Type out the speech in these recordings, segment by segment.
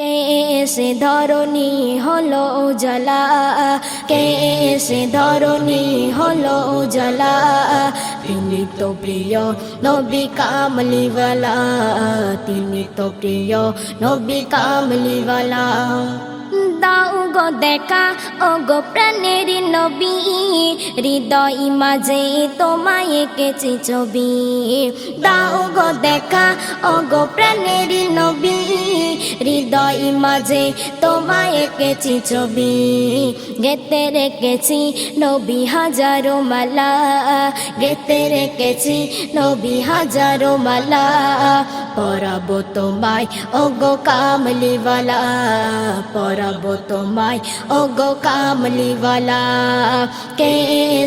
কে এসে ধরণী হলো উজালা কে এসে ধরণী হলো উজালা তিনি তো প্রিয় নবী কামলিওয়ালা। তিনি তো প্রিয় নবী কামলিওয়ালা। দাও গো দেখা ও গো প্রাণের নবী। হৃদয় মাঝে তোমায় এঁকেছি ছবি। দাও গো দেখা ও গো প্রাণের নবী। হৃদয় মাঝে তোমায় এঁকেছি ছবি গেতে রেখেছি নবী হাজারো মালা গেতে রেখেছি নবী হাজারো মালা, পরাবো তোমায় ও গো কামলিওয়ালা, পরাবো তোমায় ও গো কামলিওয়ালা, কে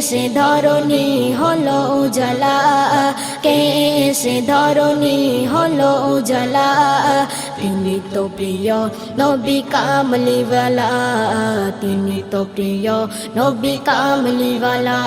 সে ধরণী হলো উজালা, কে সে ধরণী হলো উজালা তিনি তো প্রিয় নবী কামলিওয়ালা তিনি তো প্রিয় নবী কামলিওয়ালা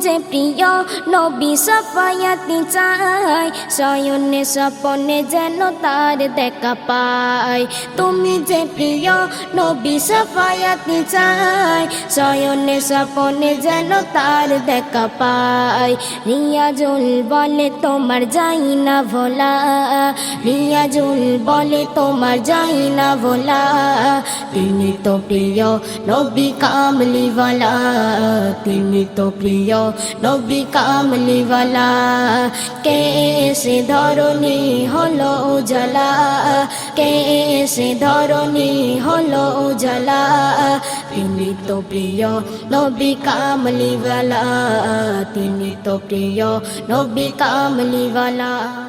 যে প্রিয় নবী সফায়াতি চাই শয়নে স্বপনে যেন তার দেখা পাই। তুমি যে প্রিয় নবী সফায়াতি চাই শয়নে স্বপনে যেন তার দেখা পাই। রিয়াজুল বলে তোমার যাই না ভোলা, রিয়াজুল বলে তোমার যাই না ভোলা। তিনি তো প্রিয় নবী কামলিওয়ালা তিনি তো প্রিয় নবী কামলিওয়ালা কে সে ধরণী হলো উজালা কে সে ধরণী হলো উজালা। তিনি তো প্রিয় নবী কামলিওয়ালা, তিনি তো প্রিয় নবী কামলিওয়ালা।